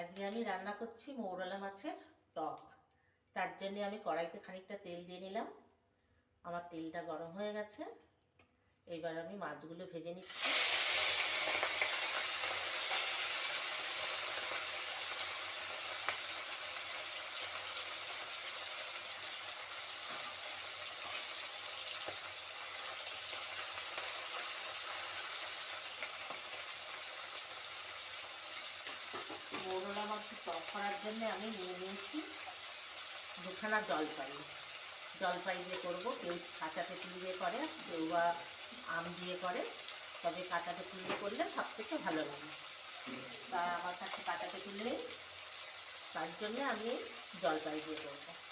আজকে আমি রান্না করছি মৌরলা মাছের টক। তার জন্য আমি কড়াইতে খানিকটা তেল দিয়ে নিলাম। আমার তেলটা গরম হয়ে গেছে। এবার আমি মাছগুলো ভেজে নিচ্ছি। মৌরলা মাছের টক করার জন্য আমি নিয়ে নিয়েছি দুখানা জলপাই। জলপাই দিয়ে করব, কেউ কাঁচা তেঁতুল দিয়ে করে, কেউ বা আম দিয়ে করে। তবে কাঁচা তেঁতুল দিয়ে করলে সব থেকে ভালো লাগে। তা আমার কাছে কাঁচা তেঁতুল নেই, তার জন্য আমি জলপাই দিয়ে করব।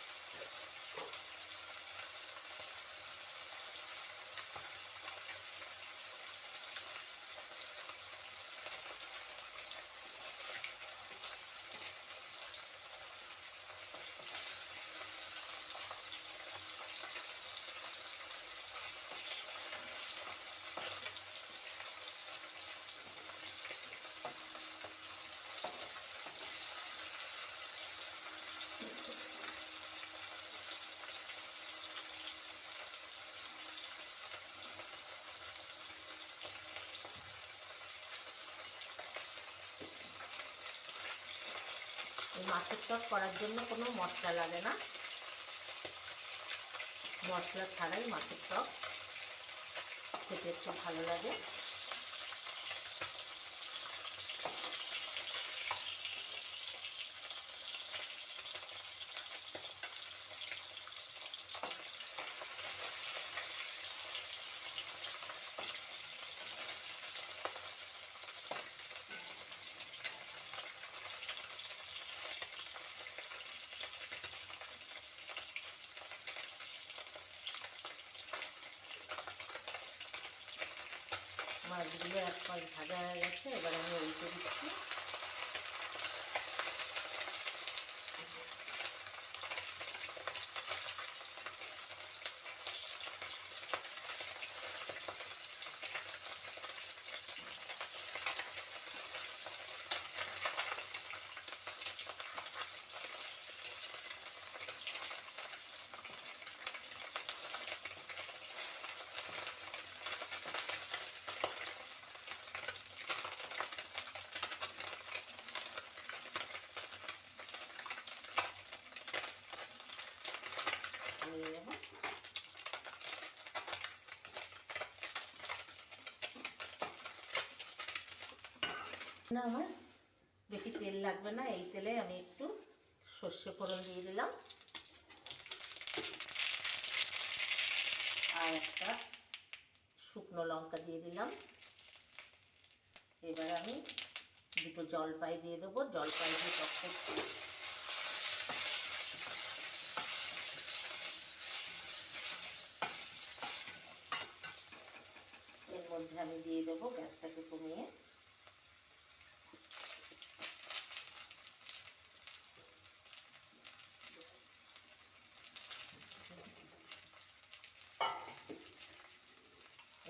এই মাছের টক করার জন্য কোনো মশলা লাগে না। মশলা ছাড়াই মাছের টক খেতে একটু ভালো লাগে। মাছগুলো এক পাশ ভাজা হয়ে গেছে এবার আমি উল্টে দিচ্ছি নিয়ে নেব না, আমার বেশি তেল লাগবে না, এই তেলে আমি একটু সর্ষে ফোড়ন দিয়ে দিলাম। আর একটা শুকনো লঙ্কা দিয়ে দিলাম। এবার আমি দুটো জলপাই দিয়ে দেবো, জলপাই দিয়ে টক করছি। এর মধ্যে আমি দিয়ে দেবো গ্যাসটাকে কমিয়ে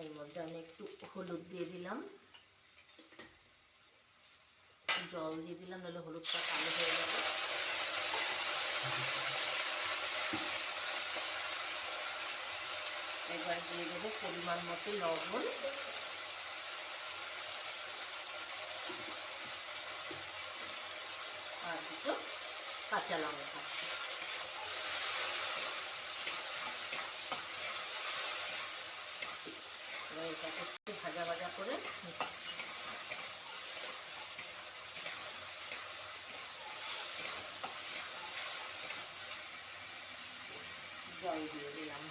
এর মধ্যে আমি একটু হলুদ দিয়ে দিলাম। জল দিয়ে দিলাম, নাহলে হলুদটা কালো হয়ে যাবে। এবার দিয়ে দেবো পরিমাণ মতো লবণ। আর দুটো কাঁচা লঙ্কা এবার এটাকে একটু ভাজা ভাজা করে জল দিয়ে দিলাম।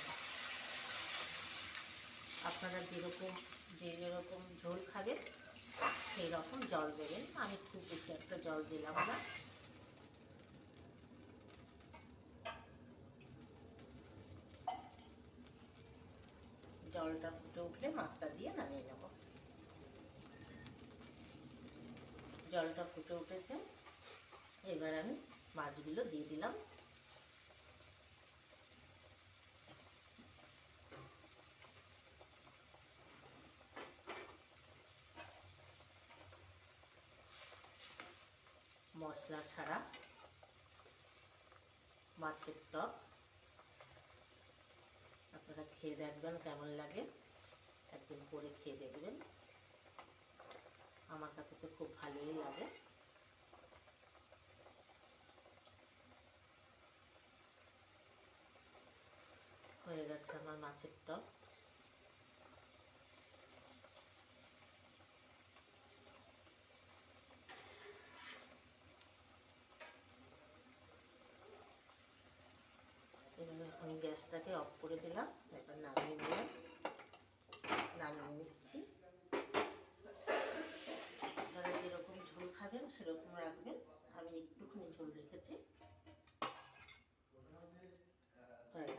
আপনারা যেরকম যে যেরকম ঝোল খাবেন সেই রকম জল দেবেন। আমি খুব বেশি একটা জল দিলাম না। জলটা ফুটে উঠলে মাছটা দিয়ে নামিয়ে নেব। জলটা ফুটে উঠেছে। এবার আমি মাছগুলো দিয়ে দিলাম। মশলা ছাড়া মাছের টক আপনারা খেয়ে দেখবেন কেমন লাগে। একদিন করে খেয়ে দেখবেন। আমার কাছে তো খুব ভালোই লাগে। হয়ে গেছে আমার মাছের টক এবার আমি গ্যাসটাকে অফ করে দিলাম। এবার নামিয়ে নিলাম নামিয়ে নিচ্ছি। আপনারা যেরকম ঝোল খাবেন, সেরকম রাখবেন। আমি একটুখানি ঝোল রেখেছি। হয়ে